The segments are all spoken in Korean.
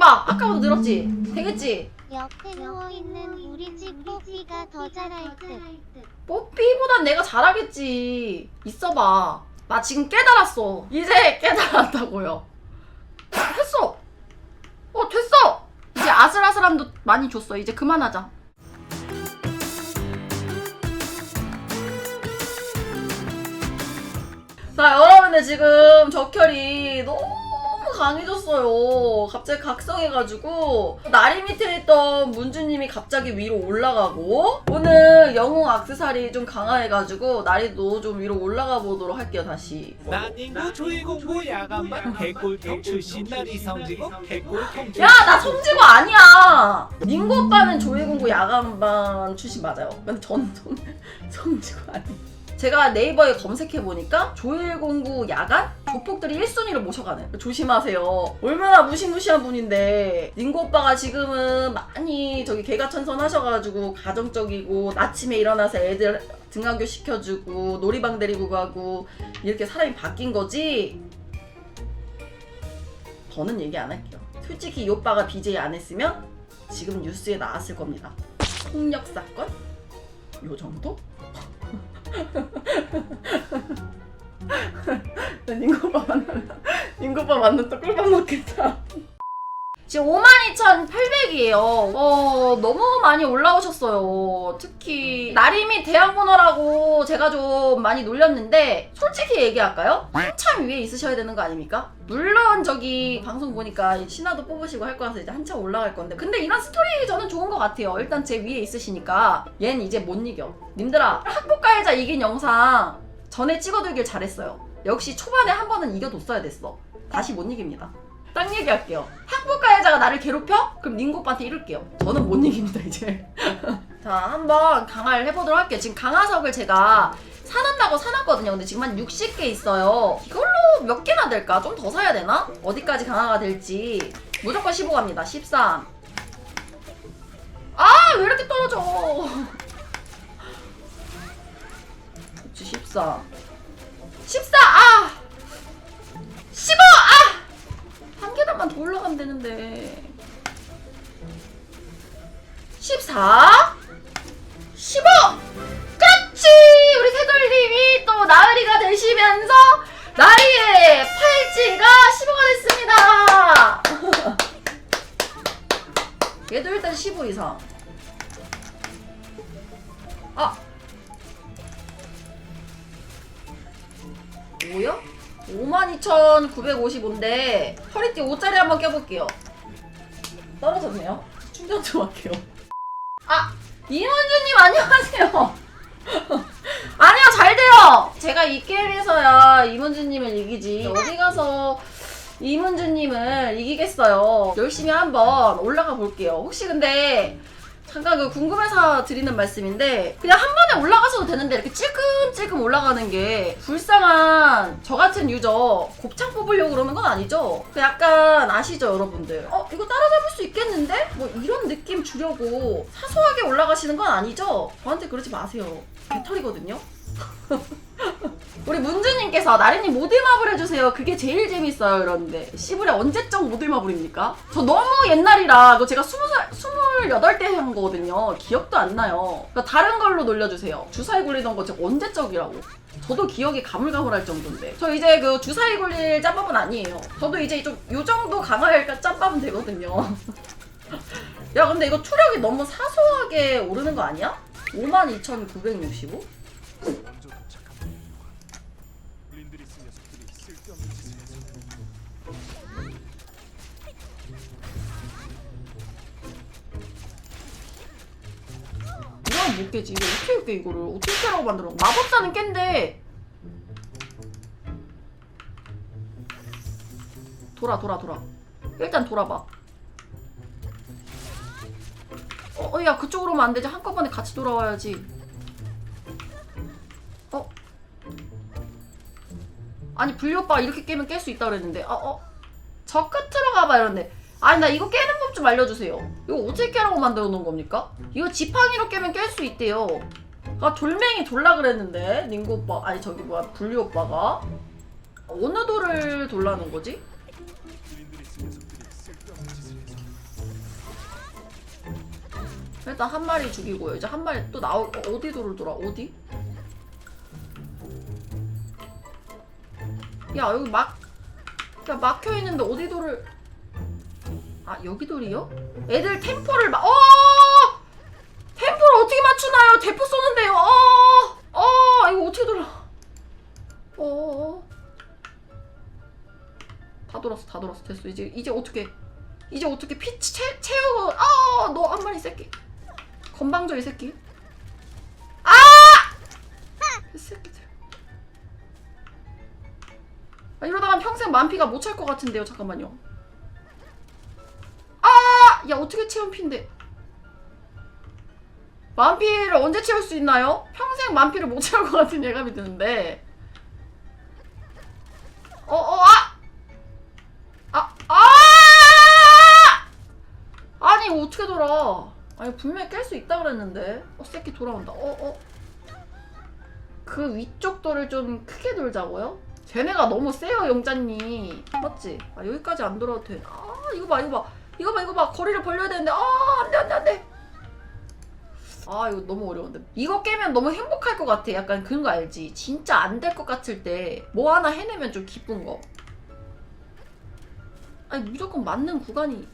봐 아까보다 늘었지? 되겠지? 옆에 누워있는 우리 집 뽀삐가 더 잘할 듯. 뽀삐보단 내가 잘하겠지. 있어봐. 나 지금 깨달았어. 이제 깨달았다고요. 했어. 어 됐어. 이제 아슬아슬함도 많이 줬어. 이제 그만하자. 자 여러분들 지금 적혈이 너무 강해졌어요. 갑자기 각성해가지고. 다리 밑에 있던 문주님이 갑자기 위로 올라가고 오늘 영웅 악세사리 좀 강화해가지고 나리도 좀 위로 올라가 보도록 할게요 다시. 난인구 조이공부 야간반 개꿀통 출신 나리 성지고 개꿀통 야 나 성지고 아니야. 닝고 오빠는 조회공고 야간반 출신 맞아요. 근데 저는 성, 성지고 아니에요 제가 네이버에 검색해보니까 조일공구 야간? 조폭들이 1순위를 모셔가는 조심하세요 얼마나 무시무시한 분인데 닝고 오빠가 지금은 많이 저기 개가천선하셔가지고 가정적이고 아침에 일어나서 애들 등하교 시켜주고 놀이방 데리고 가고 이렇게 사람이 바뀐 거지 더는 얘기 안 할게요 솔직히 이 오빠가 BJ 안 했으면 지금 뉴스에 나왔을 겁니다 폭력 사건? 요 정도? 닝고빠 만나면 닝고빠 만나면 또 꿀밥 먹겠다 지금 52,800이에요. 어, 너무 많이 올라오셨어요. 특히, 나림이 대학문어라고 제가 좀 많이 놀렸는데, 솔직히 얘기할까요? 한참 위에 있으셔야 되는 거 아닙니까? 물론 저기 방송 보니까 신화도 뽑으시고 할 거라서 이제 한참 올라갈 건데, 근데 이런 스토리 저는 좋은 것 같아요. 일단 제 위에 있으시니까, 얜 이제 못 이겨. 님들아, 학폭 가해자 이긴 영상 전에 찍어두길 잘했어요. 역시 초반에 한 번은 이겨뒀어야 됐어. 다시 못 이깁니다. 딱 얘기할게요. 학부가해자가 나를 괴롭혀? 그럼 닝고빠한테 이럴게요. 저는 못 이깁니다, 이제. 자, 한번 강화를 해보도록 할게요. 지금 강화석을 제가 사놓는다고 사놨거든요. 근데 지금 한 60개 있어요. 이걸로 몇 개나 될까? 좀 더 사야 되나? 어디까지 강화가 될지. 무조건 15 갑니다. 13. 아, 왜 이렇게 떨어져? 14. 14! 아! 15! 아! 한 계단만 더 올라가면 되는데 14 15 그렇지 우리 새돌님이 또 나으리가 되시면서 나리의 팔찌가 15가 됐습니다 얘도 일단 15 이상 아 뭐야? 52,955인데 허리띠 5짜리 한번 껴볼게요. 떨어졌네요. 충전 좀 할게요. 아! 이문주님 안녕하세요. 아니요 잘 돼요. 제가 이 게임에서야 이문주님을 이기지. 어디 가서 이문주님을 이기겠어요. 열심히 한번 올라가 볼게요. 혹시 근데 잠깐 그 궁금해서 드리는 말씀인데 그냥 한 번에 올라가셔도 되는데 이렇게 찔끔찔끔 올라가는 게 불쌍한 저 같은 유저 곱창 뽑으려고 그러는 건 아니죠? 그 약간 아시죠 여러분들? 어 이거 따라잡을 수 있겠는데? 뭐 이런 느낌 주려고 사소하게 올라가시는 건 아니죠? 저한테 그러지 마세요 배털이거든요? 우리 문주님께서 나린이 모들마블 해주세요. 그게 제일 재밌어요. 이러는데 시부레 언제적 모들마블입니까? 저 너무 옛날이라 그거 제가 스무 살 스물여덟 때한 거거든요. 기억도 안 나요. 그러니까 다른 걸로 놀려주세요. 주사위 굴리던 거 제가 언제적이라고. 저도 기억이 가물가물할 정도인데 저 이제 그 주사위 굴릴 짬밥은 아니에요. 저도 이제 좀 요 정도 강화할까 짬밥은 되거든요. 야 근데 이거 투력이 너무 사소하게 오르는 거 아니야? 52,965? 못 깨지. 이거 어떻게 깨 이거를 어떻게 깨라고 만들어? 마법사는 깬데. 돌아 돌아 돌아. 일단 돌아봐. 어, 어, 야 그쪽으로 오면 안 되지. 한꺼번에 같이 돌아와야지. 어? 아니 불리 오빠가 이렇게 깨면 깰 수 있다 그랬는데. 어 어. 저 끝으로 가봐 이런데. 아니 나 이거 깨는 법 좀 알려주세요 이거 어떻게 깨라고 만들어 놓은 겁니까? 이거 지팡이로 깨면 깰 수 있대요 아 돌멩이 돌라 그랬는데 닝고 오빠 아니 저기 뭐야 분리 오빠가 어느 돌을 돌라는 거지? 일단 한 마리 죽이고요 이제 한 마리 또 나오 어, 어디 돌을 돌아 어디? 야 여기 막 야, 막혀있는데 어디 돌을 아 여기 돌이요? 애들 템포를 막, 어! 템포를 어떻게 맞추나요? 대포 쏘는데요. 어, 어, 이거 어떻게 돌아? 어, 어. 다 돌았어, 다 돌았어, 됐어. 이제 이제 어떻게? 이제 어떻게 피 채, 채우고? 아, 너한 마리 이 새끼. 건방져 이 새끼. 아! 이 새끼들. 아, 이러다가 평생 만피가 못 찰 것 같은데요. 잠깐만요. 아! 야, 어떻게 채운 피인데? 만피를 언제 채울 수 있나요? 평생 만피를 못 채울 것 같은 예감이 드는데. 어, 어, 아! 아, 아! 아니, 어떻게 돌아? 아니, 분명히 깰 수 있다 그랬는데. 어, 새끼 돌아온다. 어, 어. 그 위쪽 돌을 좀 크게 돌자고요? 쟤네가 너무 세요, 영자님. 맞지? 아, 여기까지 안 돌아도 돼. 아, 이거 봐, 이거 봐. 이거 봐, 이거 봐. 거리를 벌려야 되는데. 아, 안 돼, 안 돼, 안 돼. 아 이거 너무 어려운데. 이거 깨면 너무 행복할 것 같아. 약간 그런 거 알지? 진짜 안 될 것 같을 때 뭐 하나 해내면 좀 기쁜 거. 아니 무조건 맞는 구간이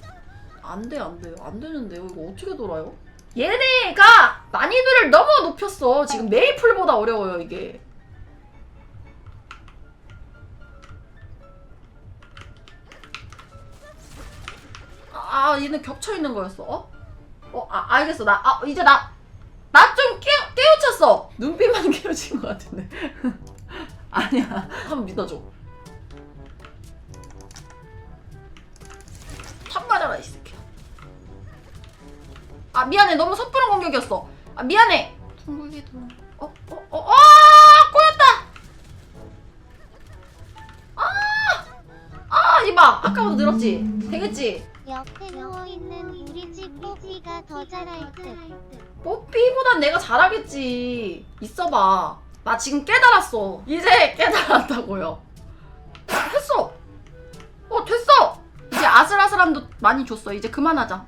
안돼 안 돼요 안 되는데요. 이거 어떻게 돌아요? 얘네가 난이도를 너무 높였어. 지금 메이플보다 어려워요 이게 아 얘는 겹쳐 있는 거였어 어? 어, 아, 알겠어. 나, 아, 이제 나, 나 좀 깨, 깨우쳤어. 눈빛만 깨우친 것 같은데. 아니야. 한번 믿어줘. 참 맞아라, 이 새끼야. 아, 미안해. 너무 섣부른 공격이었어. 아, 미안해. 둥글기도. 어, 어, 어, 아! 꼬였다! 아! 아, 이봐. 아까보다 늘었지? 되겠지? 옆에 누워있는 우리 집 뽀삐가 더 잘할 듯. 뽀삐보단 내가 잘하겠지. 있어봐. 나 지금 깨달았어. 이제 깨달았다고요. 했어. 어, 됐어. 이제 아슬아슬함도 많이 줬어. 이제 그만하자.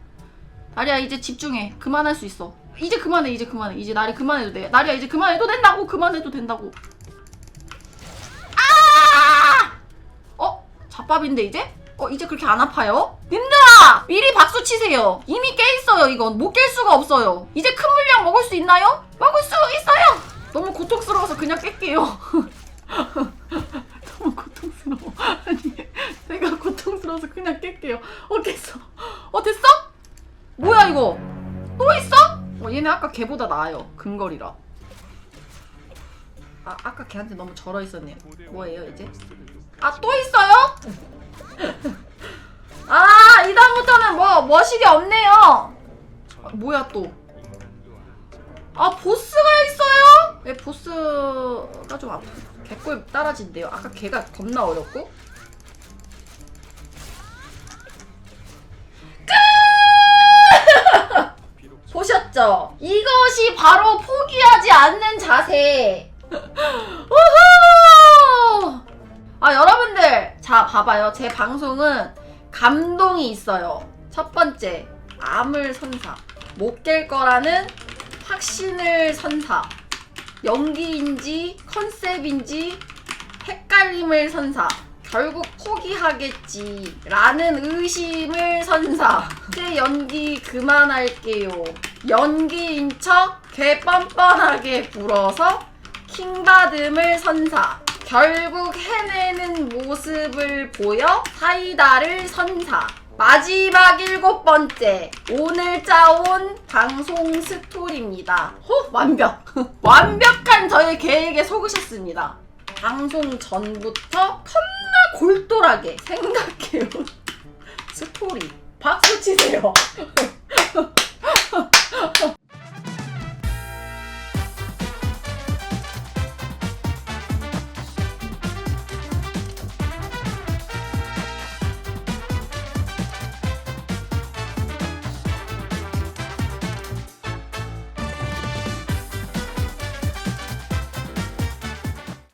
나리야, 이제 집중해. 그만할 수 있어. 이제 그만해, 이제 그만해. 이제 나리 그만해도 돼. 나리야, 이제 그만해도 된다고. 그만해도 된다고. 아! 어? 잡밥인데, 이제? 어, 이제 그렇게 안 아파요? 님들 아! 미리 박수 치세요. 이미 깨 있어요, 이건. 못 깰 수가 없어요. 이제 큰 물량 먹을 수 있나요? 먹을 수 있어요! 너무 고통스러워서 그냥 깰게요. 너무 고통스러워. 아니, 내가 고통스러워서 그냥 깰게요. 어, 깼어. 어, 됐어? 뭐야, 이거? 또 있어? 어, 얘네 아까 걔보다 나아요. 근거리라. 아, 아까 걔한테 너무 절어 있었네요. 뭐예요, 이제? 아, 또 있어요? 아, 이다음부터는 뭐, 머시기 없네요. 아, 뭐야, 또. 아, 보스가 있어요? 왜 보스가 좀 아프, 개꿀 따라진대요. 아까 걔가 겁나 어렵고. 끝! 보셨죠? 이것이 바로 포기하지 않는 자세. 우후! 아 여러분들 자 봐봐요 제 방송은 감동이 있어요. 첫 번째 암을 선사. 못 깰 거라는 확신을 선사. 연기인지 컨셉인지 헷갈림을 선사. 결국 포기하겠지 라는 의심을 선사. 이제 연기 그만할게요. 연기인 척 개뻔뻔하게 불어서 킹받음을 선사 결국 해내는 모습을 보여 사이다를 선사. 마지막 일곱 번째. 오늘 짜온 방송 스토리입니다. 호, 완벽. 완벽한 저의 계획에 속으셨습니다. 방송 전부터 겁나 골똘하게 생각해온 스토리. 박수 치세요.